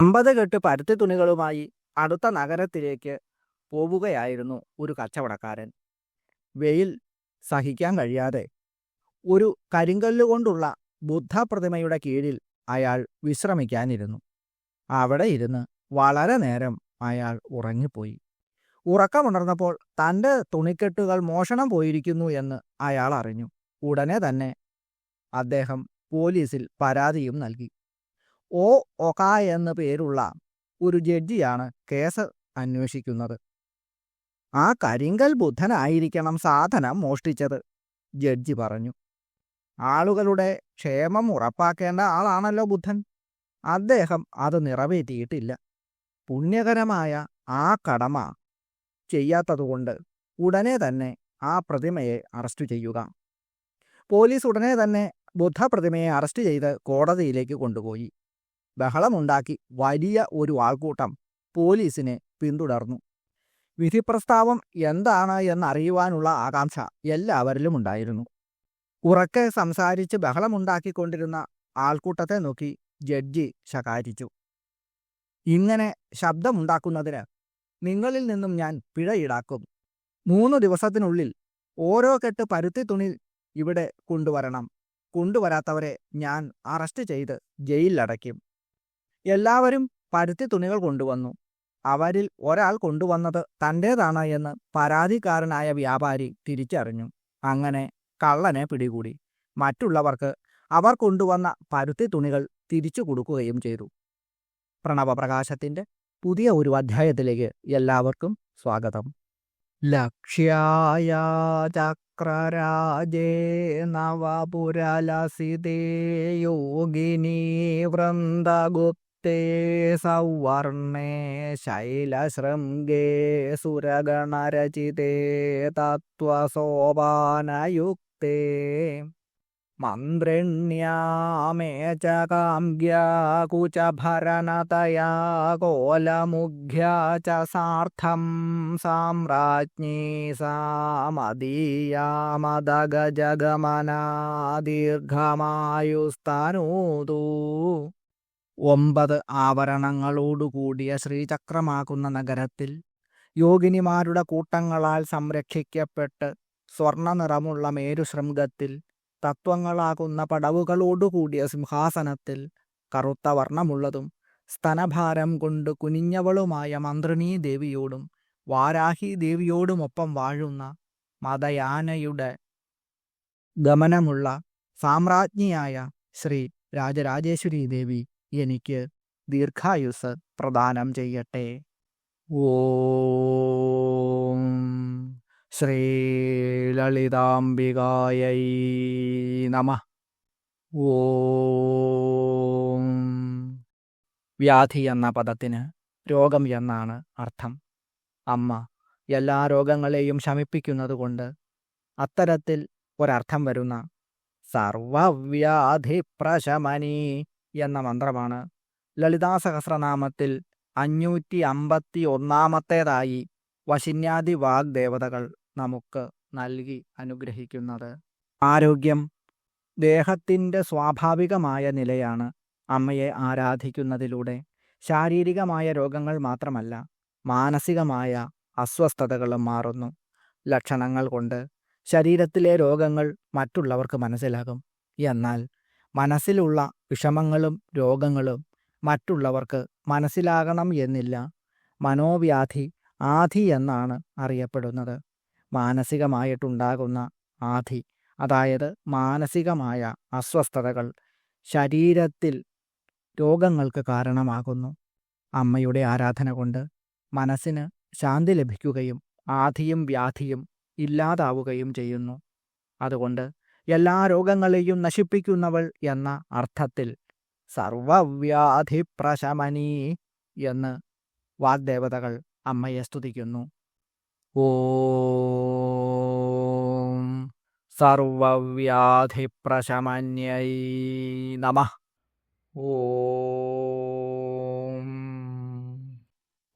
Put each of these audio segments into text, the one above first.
അമ്പത് കെട്ട് പരുത്തി തുണികളുമായി അടുത്ത നഗരത്തിലേക്ക് പോവുകയായിരുന്നു ഒരു കച്ചവടക്കാരൻ. വെയിൽ സഹിക്കാൻ കഴിയാതെ ഒരു കരിങ്കല്ലുകൊണ്ടുള്ള ബുദ്ധപ്രതിമയുടെ കീഴിൽ അയാൾ വിശ്രമിക്കാനിരുന്നു. അവിടെ ഇരുന്ന് വളരെ നേരം അയാൾ ഉറങ്ങിപ്പോയി. ഉറക്കമുണർന്നപ്പോൾ തന്റെ തുണിക്കെട്ടുകൾ മോഷണം പോയിരിക്കുന്നു എന്ന് അയാൾ അറിഞ്ഞു. ഉടനെ തന്നെ അദ്ദേഹം പോലീസിൽ പരാതിയും നൽകി. ഒ ഒക എന്ന പേരുള്ള ഒരു ജഡ്ജിയാണ് കേസ് അന്വേഷിക്കുന്നത്. ആ കരിങ്കൽ ബുദ്ധനായിരിക്കണം സാധനം മോഷ്ടിച്ചത് ജഡ്ജി പറഞ്ഞു. ആളുകളുടെ ക്ഷേമം ഉറപ്പാക്കേണ്ട ആളാണല്ലോ ബുദ്ധൻ. അദ്ദേഹം അത് നിറവേറ്റിയിട്ടില്ല. പുണ്യകരമായ ആ കടമ ചെയ്യാത്തതുകൊണ്ട് ഉടനെ തന്നെ ആ പ്രതിമയെ അറസ്റ്റ് ചെയ്യുക. പോലീസ് ഉടനെ തന്നെ ബുദ്ധപ്രതിമയെ അറസ്റ്റ് ചെയ്ത് കോടതിയിലേക്ക് കൊണ്ടുപോയി. ബഹളമുണ്ടാക്കി വലിയ ഒരു ആൾക്കൂട്ടം പോലീസിനെ പിന്തുടർന്നു. വിധിപ്രസ്താവം എന്താണ് എന്നറിയുവാനുള്ള ആകാംക്ഷ എല്ലാവരിലും ഉണ്ടായിരുന്നു. ഉറക്കെ സംസാരിച്ച് ബഹളമുണ്ടാക്കിക്കൊണ്ടിരുന്ന ആൾക്കൂട്ടത്തെ നോക്കി ജഡ്ജി ശകാരിച്ചു. ഇങ്ങനെ ശബ്ദമുണ്ടാക്കുന്നതിന് നിങ്ങളിൽ നിന്നും ഞാൻ പിഴ ഈടാക്കും. മൂന്ന് ദിവസത്തിനുള്ളിൽ ഓരോ കെട്ട് പരുത്തി തുണി ഇവിടെ കൊണ്ടുവരണം. കൊണ്ടുവരാത്തവരെ ഞാൻ അറസ്റ്റ് ചെയ്ത് ജയിലിലടയ്ക്കും. എല്ലാവരും പരുത്തി തുണികൾ കൊണ്ടുവന്നു. അവരിൽ ഒരാൾ കൊണ്ടുവന്നത് തന്റേതാണ് എന്ന് പരാതിക്കാരനായ വ്യാപാരി തിരിച്ചറിഞ്ഞു. അങ്ങനെ കള്ളനെ പിടികൂടി. മറ്റുള്ളവർക്ക് അവർ കൊണ്ടുവന്ന പരുത്തി തുണികൾ തിരിച്ചു കൊടുക്കുകയും ചെയ്തു. പ്രണവപ്രകാശത്തിന്റെ പുതിയ ഒരു അധ്യായത്തിലേക്ക് എല്ലാവർക്കും സ്വാഗതം. ലക്ഷ്യായ ചക്രരാജേ നവപുരലസിതേ യോഗിനീ വൃന്ദഗുപ്തേ സൗവർണേ ശൈലശൃംഗേ സുരഗണരചിതേ തത്വസോപാനയുക്തേ മന്ത്രിണ്യാമേ च काम्या कुचभरनतया कोलमुघ्या च सार्थं साम्राज्ञी सा മദീയാമദഗജഗമനാ ദീർഘമായുസ്തനൂതു ഒമ്പത് ആവരണങ്ങളോടുകൂടിയ ശ്രീചക്രമാകുന്ന നഗരത്തിൽ യോഗിനിമാരുടെ കൂട്ടങ്ങളാൽ സംരക്ഷിക്കപ്പെട്ട് സ്വർണ നിറമുള്ള മേരുശൃംഗത്തിൽ തത്വങ്ങളാകുന്ന പടവുകളോടുകൂടിയ സിംഹാസനത്തിൽ കറുത്ത വർണമുള്ളതും സ്തനഭാരം കൊണ്ട് കുനിഞ്ഞവളുമായ മന്ത്രിണീ ദേവിയോടും വാരാഹി ദേവിയോടുമൊപ്പം വാഴുന്ന മതയാനയുടെ ഗമനമുള്ള സാമ്രാജ്ഞിയായ ശ്രീ രാജരാജേശ്വരി ദേവി എനിക്ക് ദീർഘായുസ് പ്രദാനം ചെയ്യട്ടെ. ഓം ശ്രീലളിതാംബികായൈ നമ. ഓം വ്യാധി എന്ന പദത്തിന് രോഗം എന്നാണ് അർത്ഥം. അമ്മ എല്ലാ രോഗങ്ങളെയും ശമിപ്പിക്കുന്നതുകൊണ്ട് അത്തരത്തിൽ ഒരർത്ഥം വരുന്ന സർവവ്യാധി പ്രശമനി എന്ന മന്ത്രമാണ്. ലളിതാ സഹസ്രനാമത്തിൽ അഞ്ഞൂറ്റി അമ്പത്തി ഒന്നാമത്തേതായി വശിന്യാദി വാഗ്ദേവതകൾ നമുക്ക് നൽകി അനുഗ്രഹിക്കുന്നത്. ആരോഗ്യം ദേഹത്തിന്റെ സ്വാഭാവികമായ നിലയാണ് അമ്മയെ ആരാധിക്കുന്നതിലൂടെ. ശാരീരികമായ രോഗങ്ങൾ മാത്രമല്ല മാനസികമായ അസ്വസ്ഥതകളും മാറുന്നു. ലക്ഷണങ്ങൾ കൊണ്ട് ശരീരത്തിലെ രോഗങ്ങൾ മറ്റുള്ളവർക്ക് മനസ്സിലാകും. എന്നാൽ മനസ്സിലുള്ള വിഷമങ്ങളും രോഗങ്ങളും മറ്റുള്ളവർക്ക് മനസ്സിലാകണം എന്നില്ല. മനോവ്യാധി ആധി എന്നാണ് അറിയപ്പെടുന്നത്. മാനസികമായിട്ടുണ്ടാകുന്ന ആധി അതായത് മാനസികമായ അസ്വസ്ഥതകൾ ശരീരത്തിൽ രോഗങ്ങൾക്ക് കാരണമാകുന്നു. അമ്മയുടെ ആരാധന കൊണ്ട് മനസ്സിന് ശാന്തി ലഭിക്കുകയും ആധിയും വ്യാധിയും ഇല്ലാതാവുകയും ചെയ്യുന്നു. അതുകൊണ്ട് എല്ലാ രോഗങ്ങളെയും നശിപ്പിക്കുന്നവൾ എന്ന അർത്ഥത്തിൽ സർവവ്യാധി പ്രശമനീ എന്ന് വാഗ്ദേവതകൾ അമ്മയെ സ്തുതിക്കുന്നു. സർവവ്യാധി സർവവ്യാധിപ്രശമന്യൈ നമ. ഓം.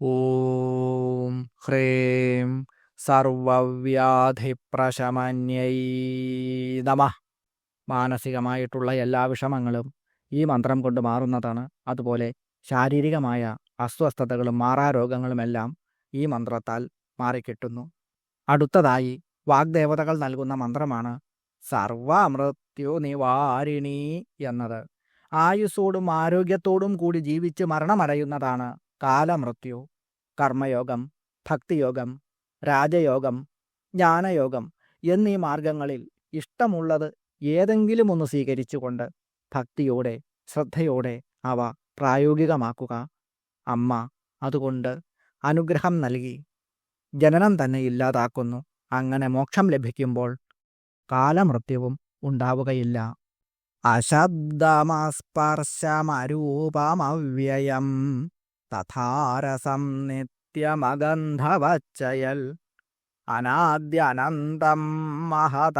ഓം. ഹ്രീം സർവവ്യാധിപ്രശമന്യൈ നമ. മാനസികമായിട്ടുള്ള എല്ലാ വിഷമങ്ങളും ഈ മന്ത്രം കൊണ്ട് മാറുന്നതാണ്. അതുപോലെ ശാരീരികമായ അസ്വസ്ഥതകളും മാറാരോഗങ്ങളുമെല്ലാം ഈ മന്ത്രത്താൽ മാറിക്കിട്ടുന്നു. അടുത്തതായി വാഗ്ദേവതകൾ നൽകുന്ന മന്ത്രമാണ് സർവമൃത്യു നിവാരിണി എന്നത്. ആയുസ്സോടും ആരോഗ്യത്തോടും കൂടി ജീവിച്ച് മരണമടയുന്നതാണ് കാലമൃത്യു. കർമ്മയോഗം ഭക്തിയോഗം രാജയോഗം ജ്ഞാനയോഗം എന്നീ മാർഗങ്ങളിൽ ഇഷ്ടമുള്ളത് ഏതെങ്കിലും ഒന്ന് സ്വീകരിച്ചുകൊണ്ട് ഭക്തിയോടെ ശ്രദ്ധയോടെ അവ പ്രായോഗികമാക്കുക. അമ്മ അതുകൊണ്ട് അനുഗ്രഹം നൽകി. ജനനം തന്നെ ഇല്ലാതാക്കുന്നു. അങ്ങനെ മോക്ഷം ലഭിക്കുമ്പോൾ കാലമൃത്യവും ഉണ്ടാവുകയില്ല. അശബ്ദമസ്പർശമരൂപമവ്യയം. തഥാരസം നിത്യമഗന്ധവച്ചയൽ അനാദ്യനന്തം മഹത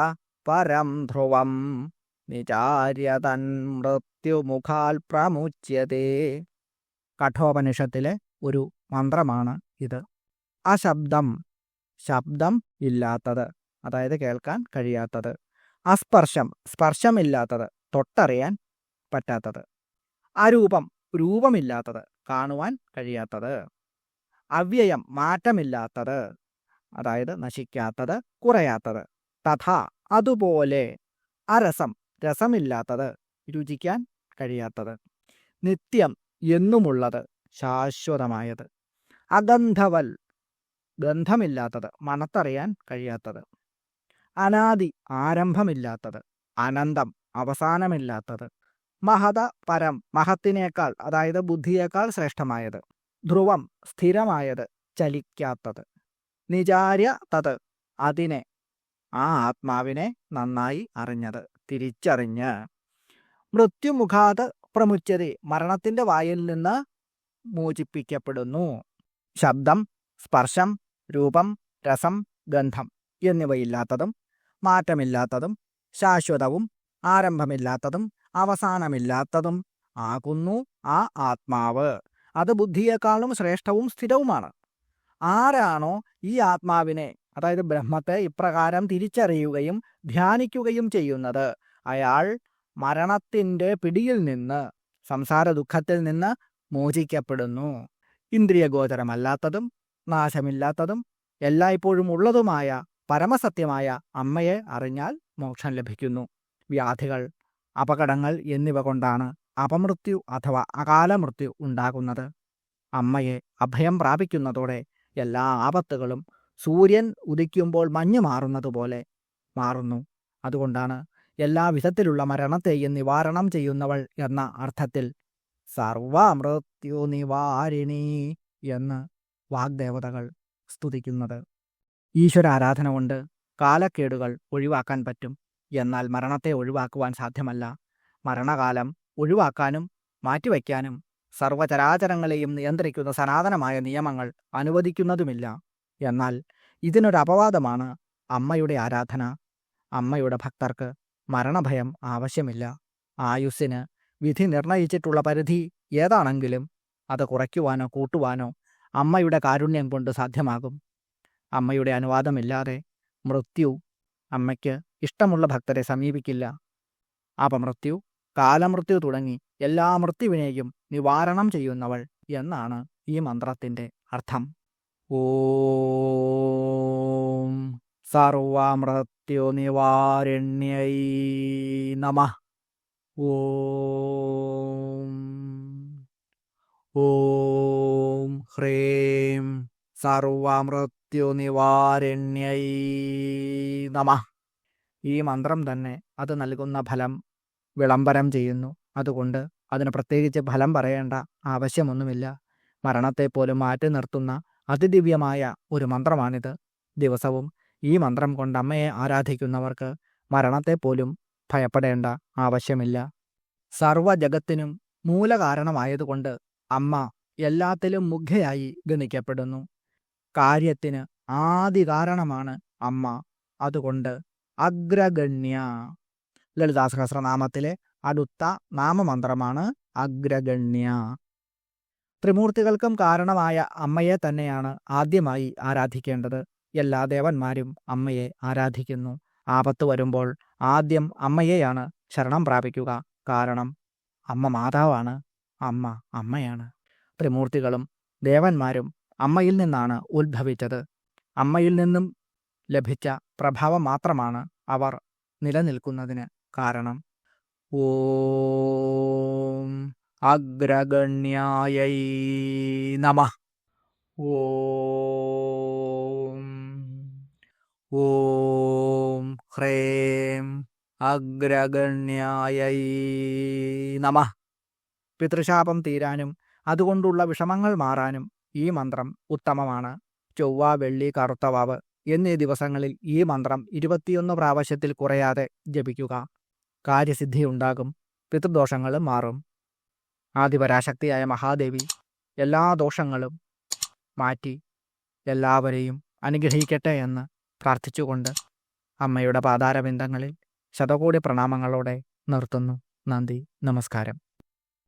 പരം ധ്രുവം. നിചാര്യതൻ മൃത്യുമുഖാൽ പ്രമുച്യത്തെ കഠോപനിഷത്തിലെ ഒരു മന്ത്രമാണ് ഇത്. അശബ്ദം. ശബ്ദം ഇല്ലാത്തത്. അതായത് കേൾക്കാൻ കഴിയാത്തത്. അസ്പർശം. സ്പർശമില്ലാത്തത് തൊട്ടറിയാൻ പറ്റാത്തത്. അരൂപം. രൂപമില്ലാത്തത്. കാണുവാൻ കഴിയാത്തത്. അവ്യയം മാറ്റമില്ലാത്തത് അതായത് നശിക്കാത്തത് കുറയാത്തത്. തഥാ അതുപോലെ അരസം രസമില്ലാത്തത് രുചിക്കാൻ കഴിയാത്തത്. നിത്യം എന്നുമുള്ളത് ശാശ്വതമായത്. അഗന്ധവൽ ഗന്ധമില്ലാത്തത് മണത്തറിയാൻ കഴിയാത്തത്. അനാദി ആരംഭമില്ലാത്തത് അനന്തം അവസാനമില്ലാത്തത്. മഹത പരം മഹത്തിനേക്കാൾ അതായത് ബുദ്ധിയേക്കാൾ ശ്രേഷ്ഠമായത്. ധ്രുവം സ്ഥിരമായത് ചലിക്കാത്തത്. നിചാര്യ തത് അതിനെ ആ ആത്മാവിനെ നന്നായി അറിഞ്ഞത് തിരിച്ചറിഞ്ഞ് മൃത്യുമുഖാത് പ്രമുച്ചതി മരണത്തിന്റെ വായിൽ നിന്ന് മോചിപ്പിക്കപ്പെടുന്നു. ശബ്ദം സ്പർശം രൂപം രസം ഗന്ധം എന്നിവയില്ലാത്തതും മാറ്റമില്ലാത്തതും ശാശ്വതവും ആരംഭമില്ലാത്തതും അവസാനമില്ലാത്തതും ആകുന്നു ആ ആത്മാവ്. അത് ബുദ്ധിയേക്കാളും ശ്രേഷ്ഠവും സ്ഥിരവുമാണ്. ആരാണോ ഈ ആത്മാവിനെ അതായത് ബ്രഹ്മത്തെ ഇപ്രകാരം തിരിച്ചറിയുകയും ധ്യാനിക്കുകയും ചെയ്യുന്നത് അയാൾ മരണത്തിന്റെ പിടിയിൽ നിന്ന് സംസാര ദുഃഖത്തിൽ നിന്ന് മോചിക്കപ്പെടുന്നു. ഇന്ദ്രിയഗോചരമല്ലാത്തതും നാശമില്ലാത്തതും എല്ലായ്പ്പോഴും ഉള്ളതുമായ പരമസത്യമായ അമ്മയെ അറിഞ്ഞാൽ മോക്ഷം ലഭിക്കുന്നു. വ്യാധികൾ അപകടങ്ങൾ എന്നിവ കൊണ്ടാണ് അപമൃത്യു അഥവാ അകാലമൃത്യു ഉണ്ടാകുന്നത്. അമ്മയെ അഭയം പ്രാപിക്കുന്നതോടെ എല്ലാ ആപത്തുകളും സൂര്യൻ ഉദിക്കുമ്പോൾ മഞ്ഞു മാറുന്നതുപോലെ മാറുന്നു. അതുകൊണ്ടാണ് എല്ലാ വിധത്തിലുള്ള മരണത്തെയും നിവാരണം ചെയ്യുന്നവൾ എന്ന അർത്ഥത്തിൽ സർവമൃത്യു നിവാരിണി എന്ന് വാഗ്ദേവതകൾ സ്തുതിക്കുന്നത്. ഈശ്വര ആരാധന കൊണ്ട് കാലക്കേടുകൾ ഒഴിവാക്കാൻ പറ്റും. എന്നാൽ മരണത്തെ ഒഴിവാക്കുവാൻ സാധ്യമല്ല. മരണകാലം ഒഴിവാക്കാനും മാറ്റിവയ്ക്കാനും സർവചരാചരങ്ങളെയും നിയന്ത്രിക്കുന്ന സനാതനമായ നിയമങ്ങൾ അനുവദിക്കുന്നതുമില്ല. എന്നാൽ ഇതിനൊരു അപവാദമാണ് അമ്മയുടെ ആരാധന. അമ്മയുടെ ഭക്തർക്ക് മരണഭയം ആവശ്യമില്ല. ആയുസ്സിന് വിധി നിർണയിച്ചിട്ടുള്ള പരിധി ഏതാണെങ്കിലും അത് കുറയ്ക്കുവാനോ കൂട്ടുവാനോ അമ്മയുടെ കാരുണ്യം കൊണ്ട് സാധ്യമാകും. അമ്മയുടെ അനുവാദമില്ലാതെ മൃത്യു അമ്മയ്ക്ക് ഇഷ്ടമുള്ള ഭക്തരെ സമീപിക്കില്ല. അപമൃത്യു കാലമൃത്യു തുടങ്ങി എല്ലാ മൃത്യുവിനെയും നിവാരണം ചെയ്യുന്നവൾ എന്നാണ് ഈ മന്ത്രത്തിന്റെ അർത്ഥം. ഓം സർവമൃത്യു നിവാരണ്യൈ നമ. ഓം ഓം ഹ്രീം സർവമൃത്യു നിവാരണ്യൈ നമ. ഈ മന്ത്രം തന്നെ അത് നൽകുന്ന ഫലം വിളംബരം ചെയ്യുന്നു. അതുകൊണ്ട് അതിന് പ്രത്യേകിച്ച് ഫലം പറയേണ്ട ആവശ്യമൊന്നുമില്ല. മരണത്തെപ്പോലും മാറ്റി നിർത്തുന്ന അതിദിവ്യമായ ഒരു മന്ത്രമാണിത്. ദിവസവും ഈ മന്ത്രം കൊണ്ട് അമ്മയെ ആരാധിക്കുന്നവർക്ക് മരണത്തെപ്പോലും ഭയപ്പെടേണ്ട ആവശ്യമില്ല. സർവജഗത്തിനും മൂലകാരണമായതുകൊണ്ട് അമ്മ എല്ലാത്തിലും മുഖ്യയായി ഗണിക്കപ്പെടുന്നു. കാര്യത്തിന് ആദി കാരണമാണ് അമ്മ. അതുകൊണ്ട് അഗ്രഗണ്യ. ലളിതാ സഹസ്രനാമത്തിലെ അടുത്ത നാമമന്ത്രമാണ് അഗ്രഗണ്യ. ത്രിമൂർത്തികൾക്കും കാരണമായ അമ്മയെ തന്നെയാണ് ആദ്യമായി ആരാധിക്കേണ്ടത്. എല്ലാ ദേവന്മാരും അമ്മയെ ആരാധിക്കുന്നു. ആപത്ത് വരുമ്പോൾ ആദ്യം അമ്മയെയാണ് ശരണം പ്രാപിക്കുക. കാരണം അമ്മ മാതാവാണ്. അമ്മ അമ്മയാണ്. ത്രിമൂർത്തികളും ദേവന്മാരും അമ്മയിൽ നിന്നാണ് ഉത്ഭവിച്ചത്. അമ്മയിൽ നിന്നും ലഭിച്ച പ്രഭാവം മാത്രമാണ് അവർ നിലനിൽക്കുന്നതിന്. കാരണം. ഓം അഗ്രഗണ്യായൈ നമ. ഓം ഓം ഹ്രേം അഗ്രഗണ്യായൈ നമ. പിതൃശാപം തീരാനും അതുകൊണ്ടുള്ള വിഷമങ്ങൾ മാറാനും ഈ മന്ത്രം ഉത്തമമാണ്. ചൊവ്വ വെള്ളി കറുത്തവാവ് എന്നീ ദിവസങ്ങളിൽ ഈ മന്ത്രം ഇരുപത്തിയൊന്ന് പ്രാവശ്യത്തിൽ കുറയാതെ ജപിക്കുക. കാര്യസിദ്ധിയുണ്ടാകും. പിതൃദോഷങ്ങൾ മാറും. ആദിപരാശക്തിയായ മഹാദേവി എല്ലാ ദോഷങ്ങളും മാറ്റി എല്ലാവരെയും അനുഗ്രഹിക്കട്ടെ എന്ന് പ്രാർത്ഥിച്ചുകൊണ്ട് അമ്മയുടെ പാതാരബിന്ദങ്ങളിൽ ശതകോടി പ്രണാമങ്ങളോടെ നിർത്തുന്നു. നന്ദി. നമസ്കാരം.